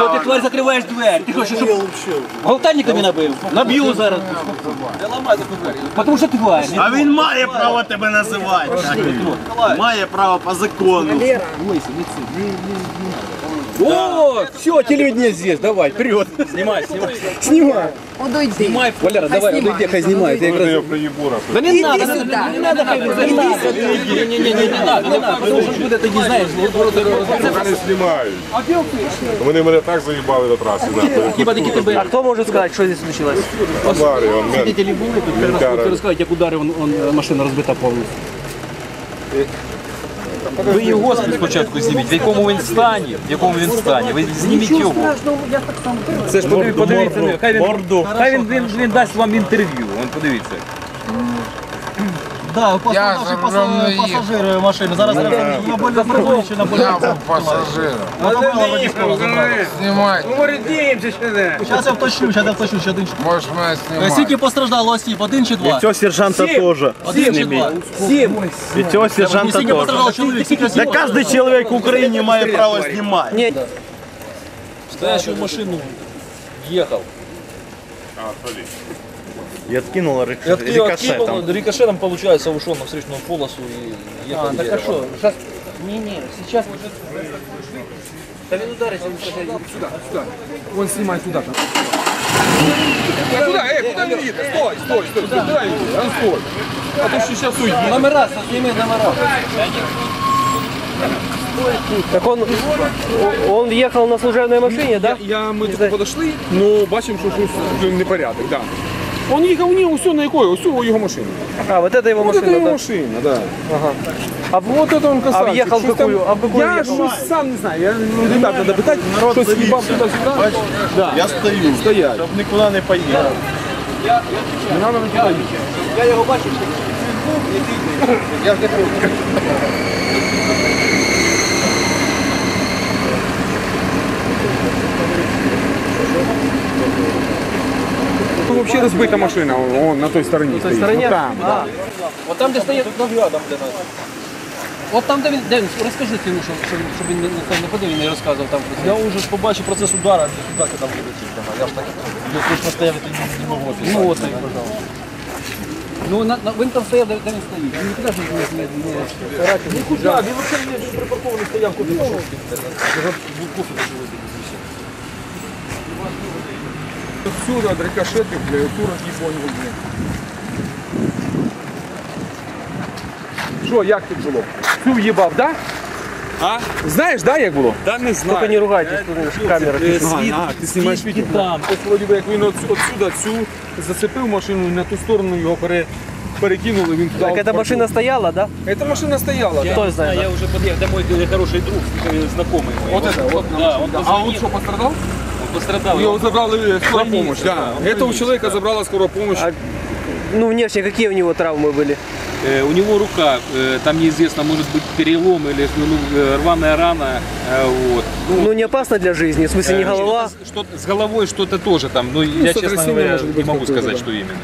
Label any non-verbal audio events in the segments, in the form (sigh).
Що ти тварь закриваєш двері? Ти хочеш, щоб галтальник тобі набив? Наб'ю зараз. Тому що тварь. А він має право тебе називати. Має право по закону. О, все, телевидение здесь, давай, вперед. Снимай, снимай. Снимай. Подойди. Снимай, Валера, давай, Снимай. подойди, хай снимает. Я как раз... Да не надо, не сюда. надо, не надо, хай, не надо. Не, не, не, не, не надо, не надо, потому что буде тоді, знаєш, Вони знімають. Вони мене так заїбали на трасі. Да. хіба таки тебе... А кто может сказать, что здесь случилось? Аварія, он мен. Свидетелі були, тут якраз Вітара. хлопці розказують, як ударив, он, он, машина розбита повністю. Ви його спочатку зніміть, в якому він стані, в якому він стані. Ви зніміть його. Це ж подивіться, подивіться, хай він, Хай він, він, він дасть вам інтерв'ю. Вон подивіться. Да, пострадавший паса- пасажир машини. Зараз на болі зробили на болі. Я був пасажиром. Знімайте. Зараз я вточню, зараз я вточню, ще один. чи- Можеш мене Е, знімати. Скільки постраждало осіб? Один чи два? Цього сержанта теж. Один чи два? І цього І сержанта скільки постраждало чоловік? Скільки Да осіб? кожен чоловік в Україні має право знімати. Стоящую машину ехал. І откинула И от, откинул, рикошетом, получается, ушел на встречную полосу и ехал. А, так а що? Зараз... Ні, ні, зараз... Та він ударить, він сюди. Он снимает туда. Куда? Эй, куда не видно? Стой, стой, стой, стой, куда не видно? Он стой. А то что сейчас уйдет. Номера, зніми номера. Так он, он ехал на служебной машине, да? Я, ми тут подошли, ну бачимо, що щось вже непорядок, да. Он їхав, ні, усе на якої, усе його машина. А, вот это его Вот это машина, його да? машина, да. Ага. А Вот это он красавчик. въехал в Щось какую? там- А в какую Я въехал? щось сам не знаю, я ну, ребят надо питати, щось їбав туди-сюди. Да. Я стою, Стоять. щоб нікуди не поїхав. Не надо нікуди їхати. Я його бачив. Я ж не Вообще розбита машина, он на той стороні. На той стоїть. стороні? Ну, там, да. От там, де стоїть наглядом для нас. От там, де він, де він, розкажи ти йому, щоб, щоб, він- щоб він не, не, не ходив і не розказував там. про це. Я уже ж побачив процес удара, сюди, коли там вилетів. Я ж так, я точно стояв, і не, не можу описати. Ну от, пожалуйста. Ну, на, на, він там стояв, де, де він стоїть. Він нікуди ж не, не, не, не Нікуди, він взагалі не припаркований стояв, куди пішов. Даже кофе даже випити. Всюди от рикошети, бля, всю роз'їбоню, бля. Що, як тут було? Цю в'їбав, да? А? Знаєш, да, як було? Да, не знаю. Только не ругайтесь, тут камера. Світ, а, ти знімаєш світ там. Ось вроді би, як він от, отсюда цю зацепив машину, на ту сторону його пере, перекинули, він туди. Так эта машина стояла, да? Эта машина стояла. да. Кто знает? Я уже подъехал, это мой хороший друг, э, знакомый мой. Вот это, вот. Да, он А он позвонил, что, пострадал? Пострадал. Его забрала э, скорая помощь, да. Этого человека забрала скорая помощь. А Ну, внешне, какие у него травмы были? Э, у него рука, э, там неизвестно, может быть перелом или ну, э, рваная рана. э, вот. Ну, не опасно для жизни, в смысле, не голова? Что-то с головой что-то тоже там, но я, честно сотрясение говоря, не могу сказать, да. что именно.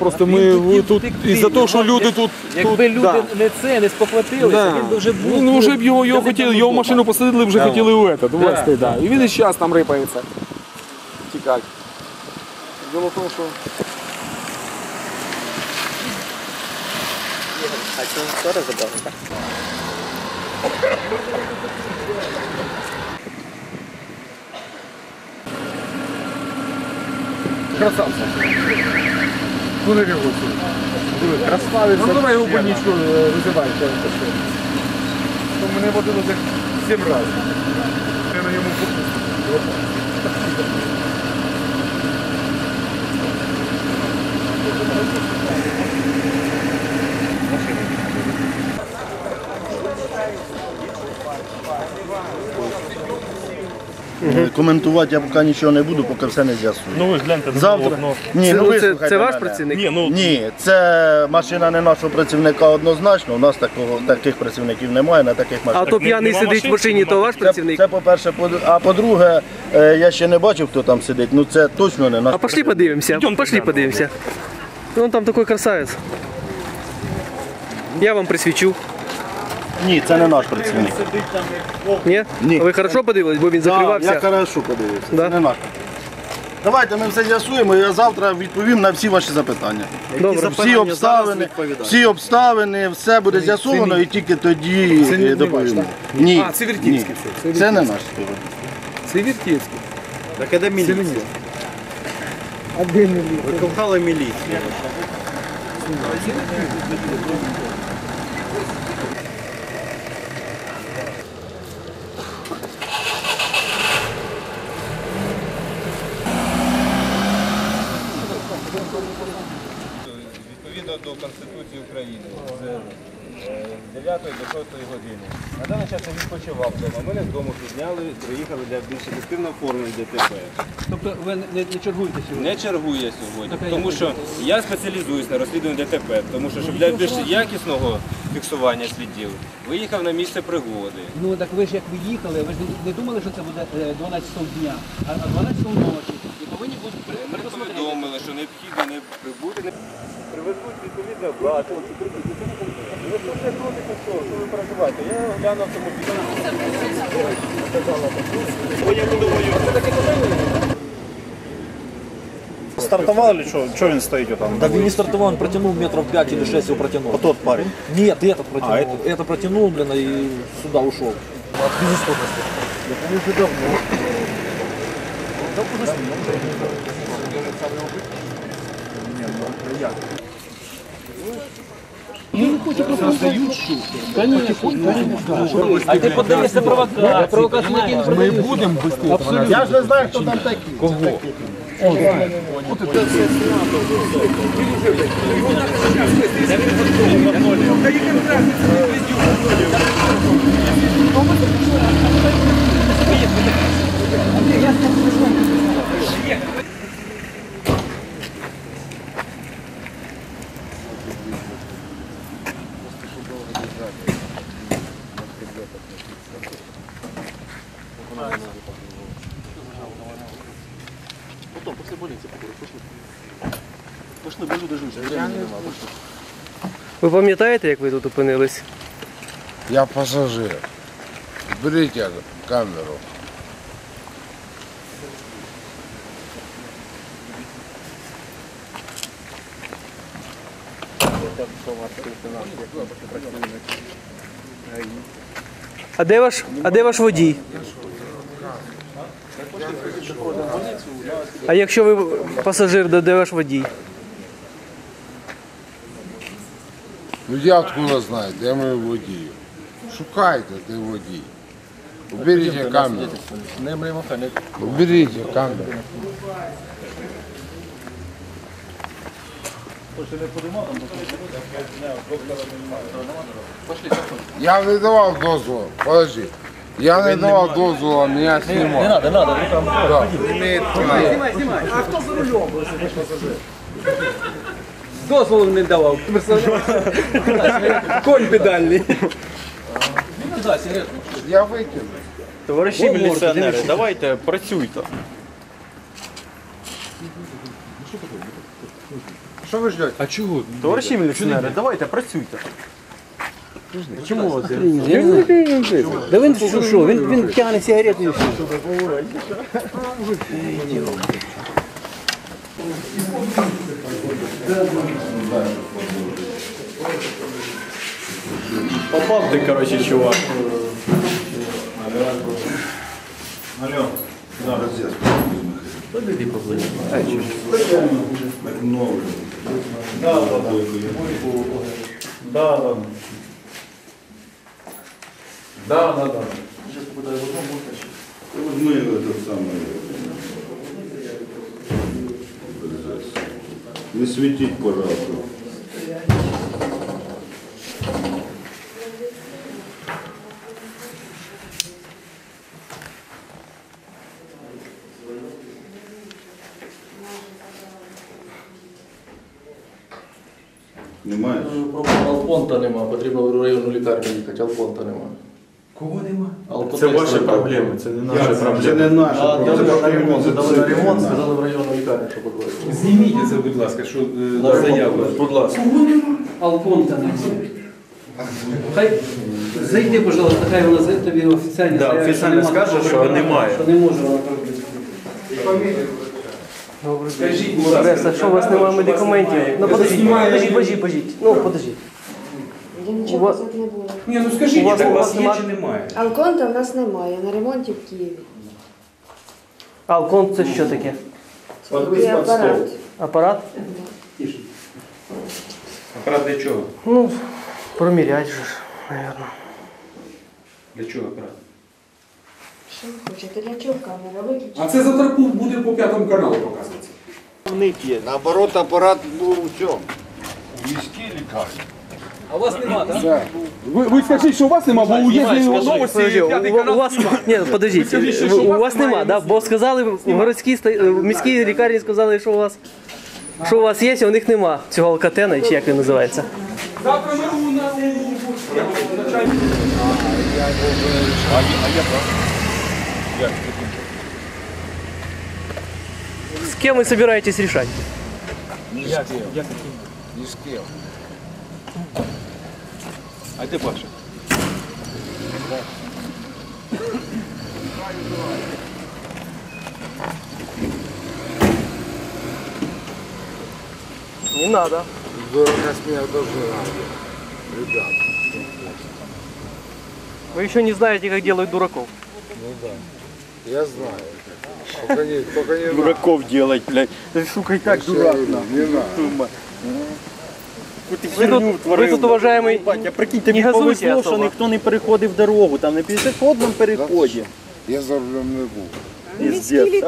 Просто ми ви тут із-за того, що люди тут. Якби тут, люди да. не це, не спохватилися, Да. він би вже був. Ну, вже б його, його хотіли, його машину посадили, вже хотіли у этот, увезти, да. І він і зараз там рипається. Тікать. Діло в тому, що А что, скоро забрал? красавця. Ну не реагуй. Диви, Ну давай його больничку е, визивай. Мене водило десь сім разів. Я на ньому Е, Коментувати я поки нічого не буду, поки все не з'ясую. Ну ви ж гляньте на Завтра. окно. Ні, Це, ну ну, це, вислухайте це ваш мене. працівник? Ні, ну Ні, це машина не нашого працівника однозначно. У нас такого таких працівників немає на таких А машинах. то п'яний нема сидить в машин, машині, то ваш Це, працівник? це по-перше, по- а по-друге, е, я ще не бачив, хто там сидить. Ну це точно не наш. А пошли подивимося, Йдемте пошли подивимося. Ну, он там такой красавець. Я вам присвічу. Ні, це не наш працівник. Ні? Ні. А Ви хорошо подивились, бо він Так, закривався. я хорошо подивився. Да? Це не наш. Давайте ми все з'ясуємо, і я завтра відповім на всі ваші запитання. Добре. Всі обставини, всі обставини, все буде з'ясовано і тільки тоді е, доповімо. Ні, А, це Вертівський ні. все, це Це не наш. Це Вертівський. Так а де міліція? А де міліція? Викликали міліцію. відповідно до Конституції України з е, 9 до 6 години. На даний час я відпочивав вдома. Мене з дому підняли, приїхали для більш ефективного оформлення ДТП. Тобто ви не, не чергуєте сьогодні? Не чергую я сьогодні, Так, а тому як що я спеціалізуюсь на розслідуванні ДТП, тому що щоб для більш якісного фіксування слідів виїхав на місце пригоди. Ну так ви ж як ви їхали, ви ж не, не думали, що це буде е, 12 дня, а а 12 ночі І повинні бути при- Ми посмотрети. повідомили, що необхідно не прибути, не привезуть відповідно оплату. Ви що це проти що? Що ви переживаєте? Я глянув автомобіль. стартували чи що? Чого він стоїть отам? Да він не стартував, він протягнув метрів 5 или 6 його протягнув. Тот парень. Нет, этот протянул. это? протянул, блин, и сюда ушел. От безысходности. Это уже давно. Да уже. Не? А ти подаєшся провокацію. Провокацію ніякі не продають. Я ж не знаю, хто там такий. Кого? Ви пам'ятаєте, як ви тут опинились? Я пасажир. Берите камеру. А де ваш, а де ваш водій? А якщо ви пасажир, то де ваш водій? Ну я откуда знаю, де мій водій? Шукайте, де водій. Уберіть камеру. Уберіть камеру. Я не давав дозволу. Подожди. Я не давав дозволу, мене. Не надо, надо, вы там Да. Дозволу не давав. (laughs) Конь педальний. Я викину. Товариші міліціонери, давайте працюйте. Що ви ждете? А чого? Товариші міліціонери, давайте працюйте. Чому? Да він що? Він, він тягне Попал ты, короче, чувак. Алло. Да, разъезд. Подойди поближе. А, чуть. Так много. Да, да, да. Да, да. Да, да, да. Сейчас попытаюсь в одно, можно. Вот мы этот самый... Не светить, пожалуйста. Немає? Алпонта ну, нема, потрібно в районну лікарню їхати, алпонта нема. Кого нема? Алкотест Це ваші нема. проблеми, це не наші Як це? проблеми. Це не наша. А, проблема. дали на Це на ремонт, сказали в районну лікарню, що подвоїть. Зніміть це, будь ласка, що е, заяву. Будь ласка. Алпонта нема. Хай зайди, пожалуйста, хай вона зайде тобі офіційно. Да, заявить, офіційно нема скаже, такого що препарату, немає. Що не може вона робити. Скажіть, будь ласка, Преса, що у вас немає медикаментів? Ну подождіть, подождіть, подождіть, подождіть. Ну подождіть. Я У нічого вас- казати не буду. Ні, ну скажіть, У вас- так у у вас вас є нема- чи немає? Алконта в нас немає, на ремонті в Києві. Алкон це що таке? Це такий апарат. Апарат? Апарат для чого? Ну, промірять же ж, наверное. Для чого апарат? Що ви хочете? Для чого камера? Виключіть. А це завтра буде по п'ятому каналу показуватися. Наоборот, апарат був у цьому. Міській лікарні. А у вас нема, так? Ви, ви скажіть, що у вас нема, бо у Єдиної новості Подожди, п'ятий у, у канал. вас ні, подождіть, скажіть, що у, вас нема, да? Бо сказали в городській ста- в міській лікарні сказали, що у вас що у вас є, а у них нема цього алкатена, чи як він називається. Завтра ми у нас. З ким ви збираєтесь рішати? Ні з ким. А де Паша? Не надо. Дорога смех тоже надо. Ребят. Вы еще не знаете, как делают дураков. Я знаю. Только не, только не Дураков делать, блядь. Сука, и так надо. дурак. Не надо. Ви тут, ви тут уважаемый, Я прикинь, тобі Не газуйте повезло, що особо. ніхто не переходив дорогу, там на пішохідному переході. Я за рулем не був. Піздець.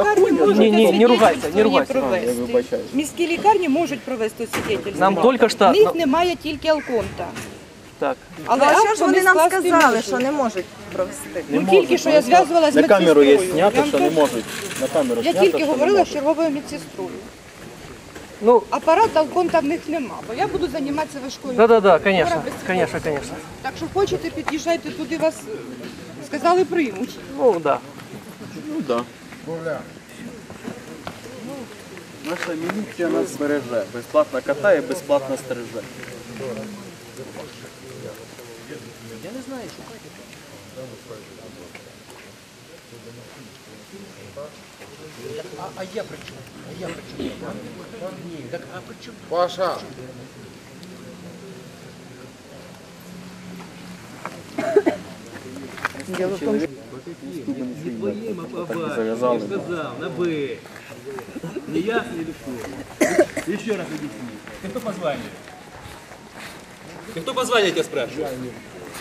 не, не, не ругайся, не ругайся. Я вибачаю. Міські лікарні можуть провести свідетельство. Нам тільки що... В них немає тільки алконта. Так. Але а що ж вони нам сказали, що не можуть провести? Ну тільки що я зв'язувалася з На камеру є медсестрою. знято, Я що не можуть. На камеру Я знято, тільки що не говорила з можуть. черговою медсестрою. Ну, Апарат алконта в них нема, бо я буду займатися важкою. да-да-да, конечно, конечно, конечно. Так що хочете, під'їжджайте туди, вас е, сказали приймуть. Ну, да. Ну да. Наша міліція нас збереже. Безплатно катає, безплатно стереже. А, а я при? А я при чем? Так а при? Паша! Дело в том, что... Не твоим, а по Не Я сказал, на «Б». Не ясно или что? Еще раз объясни. Ты кто по званию? Ты кто по званию, я тебя спрашиваю?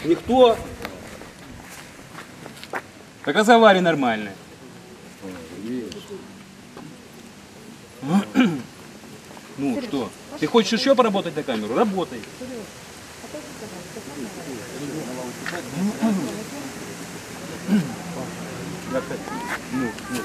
Никто? Так а завари нормально. Ну Сереж, что? Ты хочешь еще поработать на камеру? Работай. Ну, ну.